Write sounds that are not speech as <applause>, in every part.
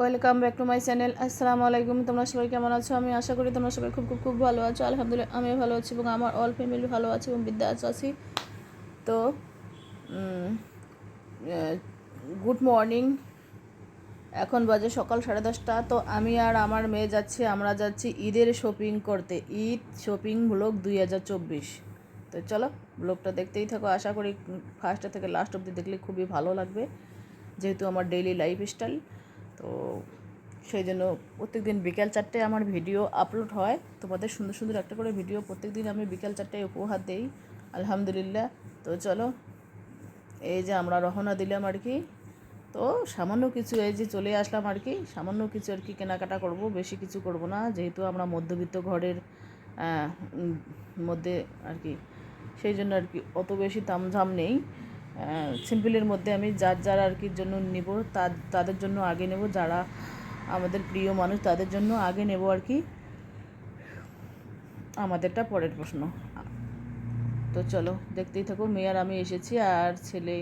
Welcome back to my channel, আসসালামু আলাইকুম। তোমরা সবাই কেমন আছো? আমি আশা করি তোমরা সবাই খুব খুব খুব ভালো আছো। আলহামদুলিল্লাহ, আমিও ভালো আছি এবং আমার অল ফ্যামিলি ভালো আছে এবং বিদ্যা আছো। আছি তো গুড মর্নিং এখন বাজে সকাল সাড়ে দশটা। তো আমি আর আমার মেয়ে যাচ্ছি, আমরা যাচ্ছি ঈদের শপিং করতে। ঈদ শপিং ব্লগ দুই হাজার চব্বিশ। তো চলো ব্লগটা দেখতেই থাকো। আশা করি ফার্স্টে থেকে লাস্ট অবধি দেখলে খুবই ভালো লাগবে। যেহেতু আমার ডেইলি লাইফ স্টাইল তো সেই জন্য প্রত্যেক দিন বিকেল চারটে আমার ভিডিও আপলোড হয়। তোমাদের সুন্দর সুন্দর একটা করে ভিডিও প্রত্যেক দিন আমি বিকেল চারটে উপহার দিই। আলহামদুলিল্লাহ। তো চলো, এই যে আমরা রওনা দিলাম আর কি। তো সামান্য কিছু এই যে চলে আসলাম আর কি। সামান্য কিছু আর কি কেনাকাটা করব, বেশি কিছু করব না। যেহেতু আমরা মধ্যবিত্ত ঘরের মধ্যে আর কি। সেই জন্য আর কি অত বেশি তামঝাম নেই। সিম্পলের মধ্যে আমি যার যার আর কি জন্য নেব তাদের জন্য আগে নেব, যারা আমাদের প্রিয় মানুষ তাদের জন্য আগে নেব আর কি। আমাদেরটা পরের প্রশ্ন। তো চলো, দেখতেই থাকো, মেয়ে আর আমি এসেছি আর ছেলে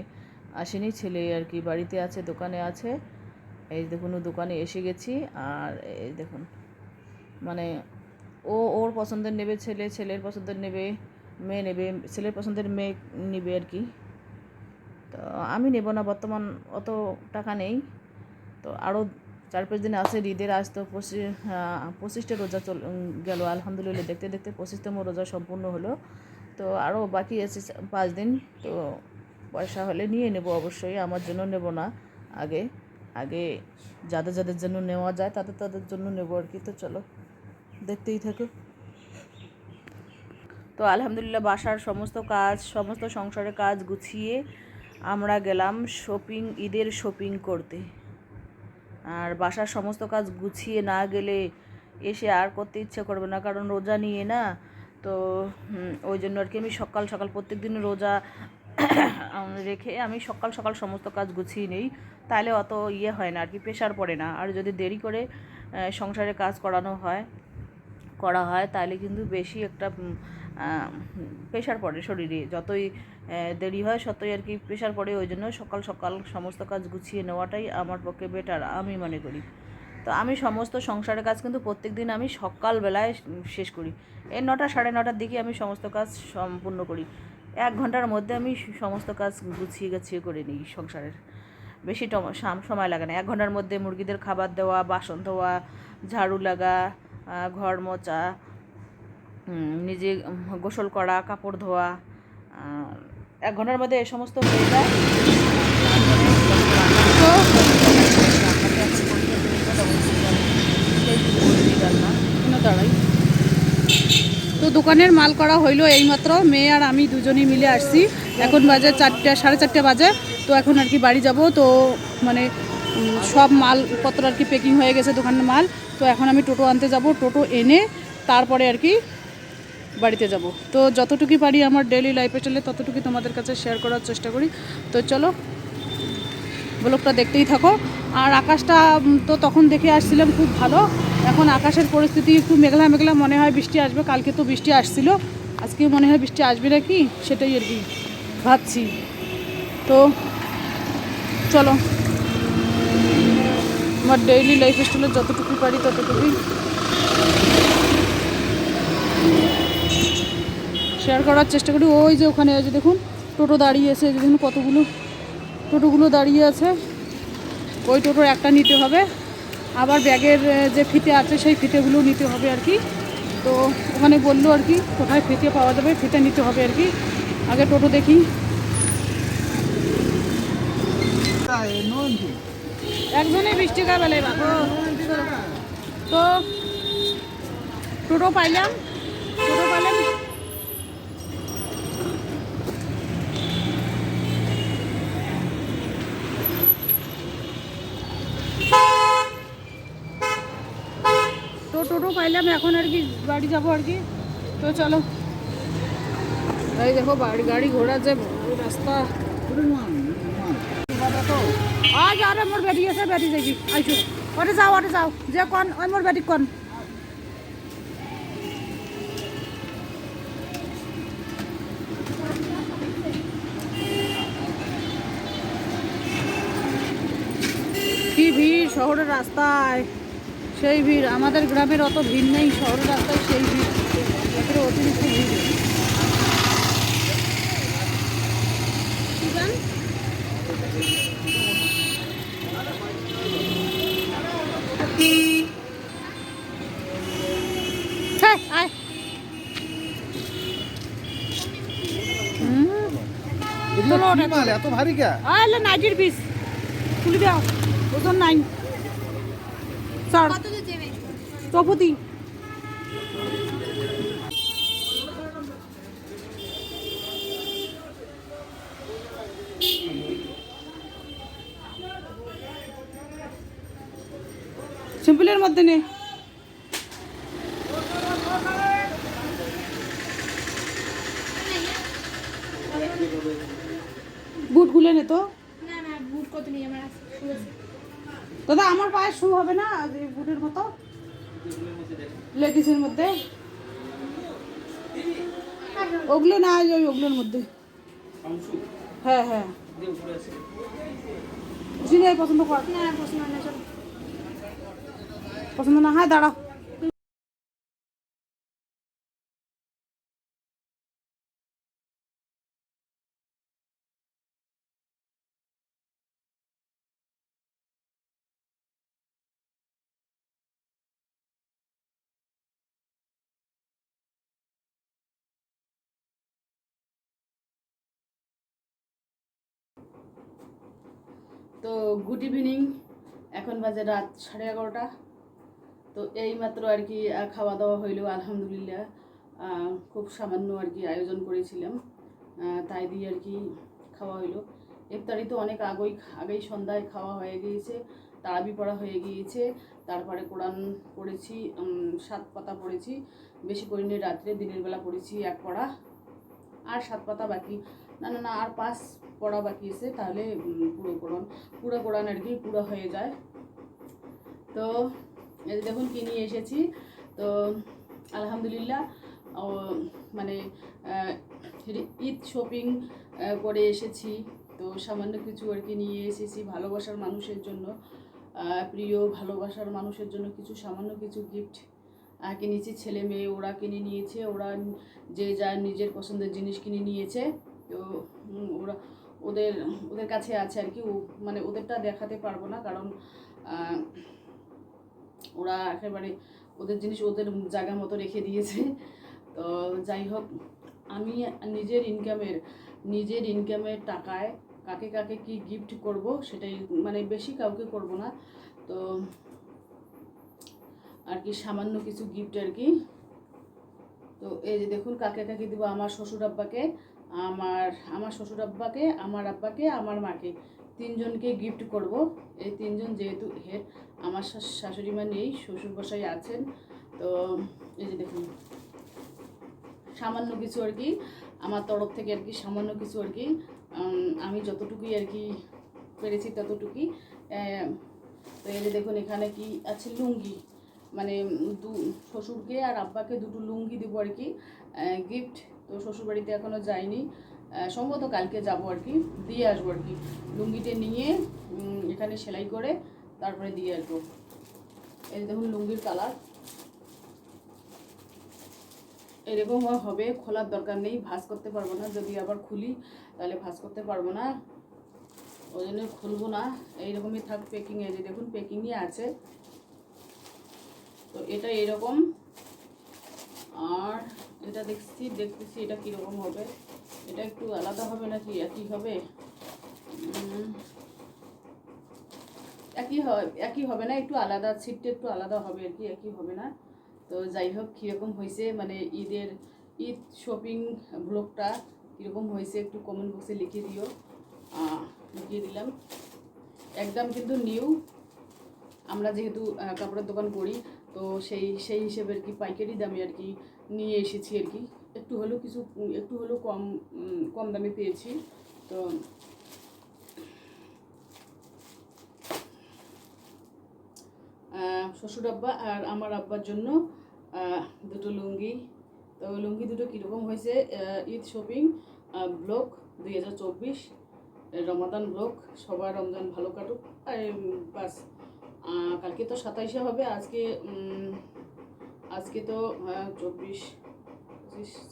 আসেনি, ছেলে আর কি বাড়িতে আছে, দোকানে আছে। এই দেখুন দোকানে এসে গেছি আর এই দেখুন মানে ও, ওর পছন্দের নেবে, ছেলে, ছেলের পছন্দের নেবে, মেয়ে নেবে, ছেলের পছন্দের মেয়ে নেবে আর কি। তো আমি নেব না, বর্তমান অত টাকা নেই। তো আরও চার পাঁচ দিন আছে, ঈদের আজ তো পঁচিশ পঁচিশটা রোজা চল গেল, আলহামদুলিল্লাহ। দেখতে দেখতে পঁচিশতম রোজা সম্পূর্ণ হলো। তো আরও বাকি আছে পাঁচ দিন। তো পয়সা হলে নিয়ে নেব অবশ্যই, আমার জন্য নেব না আগে। আগে যাদের যাদের জন্য নেওয়া যায়, তাদের তাদের জন্য নেব আর কি। তো চলো, দেখতেই থাকো। তো আলহামদুলিল্লাহ, বাসার সমস্ত কাজ, সমস্ত সংসারের কাজ গুছিয়ে আমরা গেলাম শপিং ঈদের শপিং করতে। আর বাসার সমস্ত কাজ গুছিয়ে না গেলে এসে আর করতে ইচ্ছে করবে না, কারণ রোজা নিয়ে না, তো ওই জন্য আর কি আমি সকাল সকাল প্রত্যেক দিন রোজা <coughs> রেখে আমি সকাল সকাল সমস্ত কাজ গুছিয়ে নেই, তাহলে অত ইয়ে হয় না, আর কি প্রেশার পড়ে না। আর যদি দেরি করে সংসারে কাজ করানো হয়, করা হয়, তাহলে কিন্তু বেশি একটা প্রেশার পড়ে শরীরে। যতই দেরি হয় ততই আর কি প্রেশার পড়ে, ওই জন্য সকাল সকাল সমস্ত কাজ গুছিয়ে নেওয়াটাই আমার পক্ষে বেটার আমি মনে করি। তো আমি সমস্ত সংসারের কাজ কিন্তু প্রত্যেক দিন আমি সকালবেলায় শেষ করি। এই নটা সাড়ে নটার দিকে আমি সমস্ত কাজ সম্পূর্ণ করি। এক ঘণ্টার মধ্যে আমি সমস্ত কাজ গুছিয়ে গাছিয়ে করে নিই সংসারের। বেশি সময় লাগে না। এক ঘণ্টার মধ্যে মুরগিদের খাবার দেওয়া, বাসন ধোয়া, ঝাড়ু লাগা ঘর মোচা নিজে গোসল করা, কাপড় ধোয়া এক ঘণ্টার মধ্যে এ সমস্ত হয়ে যায়। তো দোকানের মাল করা হইল এইমাত্র। মেয়ে আর আমি দুজনেই মিলে আসছি। এখন বাজে চারটে, সাড়ে চারটে বাজে। তো এখন আর কি বাড়ি যাব। তো মানে সব মালপত্র আর কি প্যাকিং হয়ে গেছে দোকানের মাল। তো এখন আমি টোটো আনতে যাব। টোটো এনে তারপরে আর কি বাড়িতে যাব। তো যতটুকু পারি আমার ডেলি লাইফে চলে ততটুকু তোমাদের কাছে শেয়ার করার চেষ্টা করি। তো চলো, ব্লগটা দেখতেই থাকো। আর আকাশটা তো তখন দেখে আসছিলাম খুব ভালো। এখন আকাশের পরিস্থিতি একটু মেঘলা মেঘলা, মনে হয় বৃষ্টি আসবে। কালকে তো বৃষ্টি আসছিল। আজকে মনে হয় বৃষ্টি আসবে নাকি সেটাই আর কি ভাবছি। তো চলো, আমার ডেইলি লাইফ স্টাইলে যতটুকু পারি ততটুকুই। শেয়ার করার চেষ্টা করি। ওই যে ওখানে আছে দেখুন, টোটো দাঁড়িয়ে আছে দেখুন কতগুলো, টোটোগুলো দাঁড়িয়ে আছে। ওই টোটোর একটা নিতে হবে। আবার ব্যাগের যে ফিতে আছে, সেই ফিতেগুলো নিতে হবে আর কি। তো ওখানে বলল আর কি, কোথায় ফিতে পাওয়া যাবে, ফিতে নিতে হবে আর কি। আগে টোটো দেখি। একজনে বিশ টাকা বেলে তো টোটো পাইলাম টোটো পাইলাম তো টোটো পাইলাম, এখন আর কি বাড়ি যাব আর কি। তো চলো। এই দেখো, বাড়ি, গাড়ি ঘোড়া যে রাস্তা। আজ আর, মোর বেটি আছে, বেটি যাবি আইসো। ওটে যাও ওটে যাও। যে কন, ওই মোর বেটি কন? কি ভিড় শহরের রাস্তায়। সেই ভিড় আমাদের গ্রামের অত ভিড় নেই শহরের রাস্তায় সেই ভিড়। অতিরিক্ত ভিড়। হ্যাঁ, এত ভারী কে? আলে নাইটির পিস। খুলে দাও। ওজন নাই। চৌপতি সিম্পলের মধ্যে নে। বুট খুলে নে তো। দাদা আমার পায়ে শু হবে না বুটের মতো? লেডিসের মধ্যে? ওগুলো না ওই ওগুলোর মধ্যে। হ্যাঁ হ্যাঁ। জিনিস পছন্দ কর। পছন্দ না হয় দাঁড়াও। তো গুড ইভিনিং এখন বাজে রাত সাড়ে এগারোটা। তো এইমাত্র আর কি খাওয়া দাওয়া হইল, আলহামদুলিল্লাহ। খুব সামান্য আর কি আয়োজন করেছিলাম। তাই দিয়ে আর কি খাওয়া হইল। ইফতারি তো অনেক আগেই আগেই সন্ধ্যায় খাওয়া হয়ে গিয়েছে তারাবি পড়া হয়ে গিয়েছে। তারপরে কোরআন পড়েছি সাত পাতা পড়েছি। বেশি করিনি রাত্রে দিনের বেলা পড়েছি এক পড়া। আর সাত পাতা বাকি। না না না, আর পাঁচ পড়া বাকি আছে, তাহলে পুরো কোরআন পুরো কোরআন আর কি, পুরো হয়ে যায়। তো, এই যে দেখুন কি নিয়ে এসেছি। তো, আলহামদুলিল্লাহ মানে ঈদ শপিং করে এসেছি। তো, সামান্য কিছু আর কি নিয়ে এসেছি, ভালোবাসার মানুষের জন্য। প্রিয়, ভালোবাসার মানুষের জন্য কিছু, সামান্য কিছু গিফট কিনেছি। ছেলে মেয়ে, ওরা কিনে নিয়েছে, ওরা যে যার নিজের পছন্দের জিনিস কিনে নিয়েছে। তো ওরা ওদের ওদের কাছে আছে আর কি মানে ওদেরটা দেখাতে পারব না কারণ ওরা একেবারে ওদের জিনিস ওদের জায়গা মতো রেখে দিয়েছে। তো যাই হোক, আমি নিজের ইনকামের নিজের ইনকামের টাকায় কাকে কাকে কি গিফট করব সেটাই মানে বেশি কাউকে করব না। তো, আর কি সামান্য কিছু গিফট আর কি। তো এই যে দেখুন, কাকে কাকে দিব আমার শ্বশুর আব্বাকে। আমার আমার শ্বশুর আব্বাকে, আমার আব্বাকে, আমার মাকে। তিনজনকে গিফট করব। এই তিনজন যেহেতু হেড আমার শাশ- শাশুড়ি মা নেই শ্বশুর বসাই আছেন। তো এই যে দেখুন, সামান্য কিছু আর কি, আমার তরফ থেকে আর কি সামান্য কিছু আর কি আমি যতটুকুই আর কি পেরেছি ততটুকুই। তো এই যে দেখুন, এখানে কি আছে লুঙ্গি। মানে দু, শ্বশুরকে আর আব্বাকে দুটো লুঙ্গি দেবো আর কি গিফট তো শ্বশুরবাড়িতে এখনও যাইনি। সম্ভবত কালকে যাব আর কি। দিয়ে আসব আর কি। লুঙ্গিটা নিয়ে এখানে সেলাই করে তারপরে দিয়ে আসব। এই দেখুন লুঙ্গির কালার। এরকম হবে, খোলার দরকার নেই। ভাঁজ করতে পারব না। যদি আবার খুলি, তাহলে ভাঁজ করতে পারব না। ওই জন্য খুলবো না। এইরকমই থাক প্যাকিং এই যে দেখুন প্যাকিংই আছে। তো এটা এরকম। আর এটা দেখছি, দেখতেছি এটা কীরকম হবে। এটা একটু আলাদা হবে নাকি একই হবে? একই হয় একই হবে না, একটু আলাদা সিটটা একটু আলাদা হবে আর কি, একই হবে না। তো যাই হোক, কীরকম হয়েছে মানে ঈদের ঈদ শপিং ব্লগটা কীরকম হয়েছে একটু কমেন্ট বক্সে লিখে দিও। লিখিয়ে দিলাম। একদম কিন্তু নিউ আমরা যেহেতু কাপড়ের দোকান করি তো সেই সেই হিসেবে আর কি পাইকারি দামে আর কি নিয়ে এসেছি আর কি। একটু হলেও কিছু, একটু হলেও কম কম দামে পেয়েছি। তো শ্বশুর আব্বা আর আমার আব্বার জন্য দুটো লুঙ্গি। তো লুঙ্গি দুটো কীরকম হয়েছে ঈদ শপিং ব্লক দুই হাজার চব্বিশ, রমাদান ব্লক, সবার রমজান ভালো কাটুক, আর বাস। কালকে তো সাতাইশে হবে, আজকে আজকে তো চব্বিশ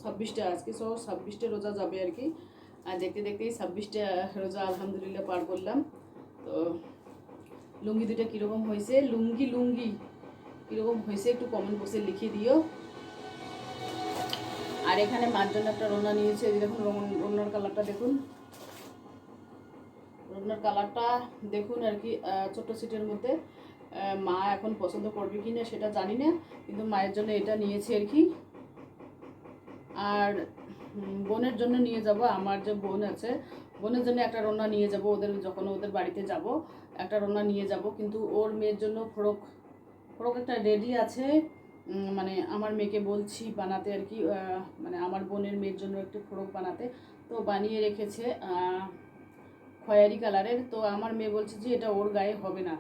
ছাব্বিশটা, আজকে সব ছাব্বিশটা রোজা যাবে আর কি। আর দেখতে দেখতেই ছাব্বিশটা রোজা আলহামদুলিল্লাহ পার করলাম। তো লুঙ্গি দুটো কীরকম হয়েছে? লুঙ্গি লুঙ্গি, কীরকম হয়েছে একটু কমেন্ট বক্সে লিখে দিও। আর এখানে মার জন্য একটা রোনা নিয়েছে দেখুন রোন- রোনার কালারটা দেখুন। রোনার কালারটা দেখুন আর কি ছোট্ট সিটের মধ্যে। মা এখন পছন্দ করবে কি না সেটা জানি না, কিন্তু মায়ের জন্য এটা নিয়েছি আর কি। আর বোনের জন্য নিয়ে যাব, আমার যে বোন আছে, বোনের জন্য একটা রান্না নিয়ে যাব, ওদের যখন ওদের বাড়িতে যাব, একটা রান্না নিয়ে যাব, কিন্তু ওর মেয়ের জন্য ফ্রক ফ্রক একটা রেডি আছে মানে আমার মেয়েকে বলছি বানাতে আর কি মানে আমার বোনের মেয়ের জন্য একটু ফ্রক বানাতে, তো বানিয়ে রেখেছে খয়েরি কালারের তো আমার মেয়ে বলছে যে এটা ওর গায়ে হবে না।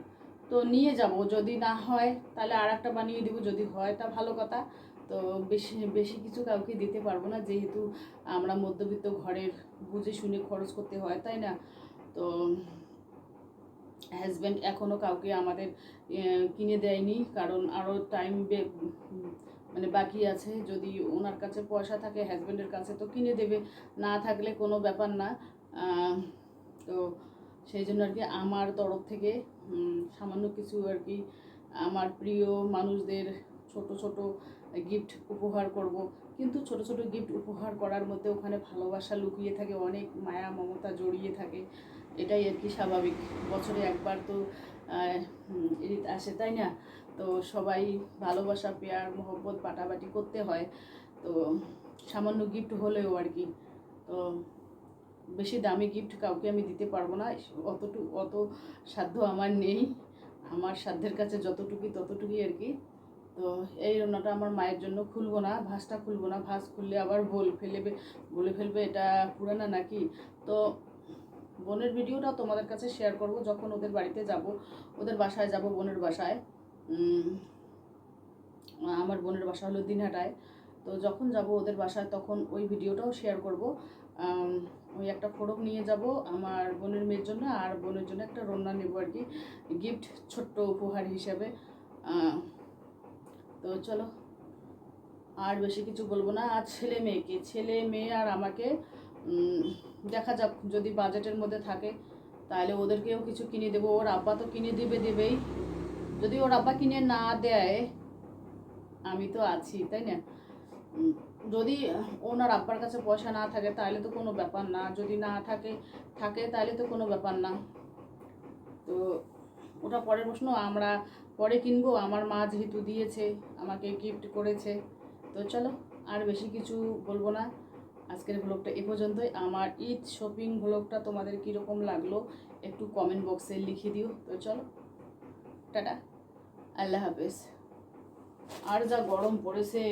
তো নিয়ে যাব, যদি না হয় তাহলে আর একটা বানিয়ে দিব, যদি হয় তা ভালো কথা। তো বেশি বেশি কিছু কাউকে দিতে পারব না, যেহেতু আমরা মধ্যবিত্ত ঘরের বুঝে শুনে খরচ করতে হয়, তাই না? তো হাজব্যান্ড এখনও কাউকে আমাদের কিনে দেয়নি, কারণ আরও টাইম মানে বাকি আছে। যদি ওনার কাছে পয়সা থাকে হাজব্যান্ডের কাছে তো কিনে দেবে, না থাকলে কোনো ব্যাপার না। তো সেই জন্য আর কি আমার তরফ থেকে সামান্য কিছু আর কি আমার প্রিয় মানুষদের ছোট ছোট গিফট উপহার করব। কিন্তু ছোট ছোট গিফট উপহার করার মধ্যে ওখানে ভালোবাসা লুকিয়ে থাকে, অনেক মায়া, মমতা জড়িয়ে থাকে। এটাই আর কি স্বাভাবিক। বছরে একবার তো ঈদ আসে, তাই না? তো সবাই ভালোবাসা, পেয়ার, মোহব্বত পাটাবাটি করতে হয়। তো সামান্য গিফট হলেও আর কি। তো বেশি দামি গিফট কাউকে আমি দিতে পারব না অতটুকু অত সাধ্য আমার নেই। আমার সাধ্যের কাছে যতটুকুই, ততটুকুই আর কি। তো এই রান্নাটা আমার মায়ের জন্য খুলবো না, ভাঁজটা খুলবো না, ভাঁজ খুললে আবার বল ফেলবে, বলে ফেলবে এটা পুরানা নাকি? তো বোনের ভিডিওটা তোমাদের কাছে শেয়ার করব, যখন ওদের বাড়িতে যাব, ওদের বাসায় যাব বোনের বাসায়। আমার বোনের বাসা হলো দিনহাটায়। তো যখন যাব ওদের বাসায়, তখন ওই ভিডিওটাও শেয়ার করব। ওই একটা ফোড়ক নিয়ে যাব আমার বোনের মেয়ের জন্য, আর বোনের জন্য একটা রান্না নেব আর কি গিফট ছোট্ট উপহার হিসাবে। তো চলো, আর বেশি কিছু বলব না। আর ছেলে মেয়েকে, ছেলে মেয়ে আর আমাকে দেখা যাক যদি বাজেটের মধ্যে থাকে, তাহলে ওদেরকেও কিছু কিনে দেবো। ওর আব্বা তো কিনে দেবে দেবেই। যদি ওর আব্বা কিনে না দেয়, আমি তো আছি, তাই না? যদি ওনার আব্বার কাছে পয়সা না থাকে তাহলে তো কোনো ব্যাপার না। যদি না থাকে থাকে তাহলে তো কোনো ব্যাপার না। তো ওটা পরের প্রশ্ন, আমরা পরে কিনবো? আমার মা যেহেতু দিয়েছে, আমাকে গিফট করেছে। তো চলো, আর বেশি কিছু বলব না। আজকের ব্লগটা এ পর্যন্তই। আমার ঈদ শপিং ব্লগটা তোমাদের কীরকম লাগল একটু কমেন্ট বক্সে লিখে দিও। তো চলো, টাটা। আল্লাহ হাফেজ। আর যা গরম পড়েছে।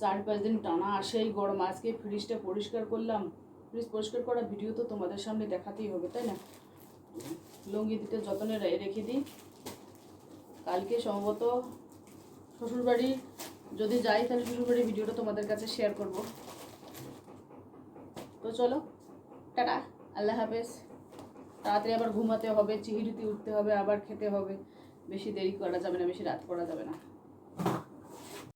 চার পাঁচ দিন টানা আসেই গরম। আজকে ফ্রিজটা পরিষ্কার করলাম। ফ্রিজ পরিষ্কার করা ভিডিও তো তোমাদের সামনে দেখাতেই হবে, তাই না? লুঙ্গি দিতে যত্নে রেখে দিই। কালকে সম্ভবত শ্বশুরবাড়ি, যদি যাই তাহলে শ্বশুরবাড়ির ভিডিওটা তোমাদের কাছে শেয়ার করব। তো চলো, টাটা, আল্লাহ হাফেজ। তাড়াতাড়ি আবার ঘুমাতে হবে, চিহিরিতে উঠতে হবে, আবার খেতে হবে। বেশি দেরি করা যাবে না, বেশি রাত করা যাবে না।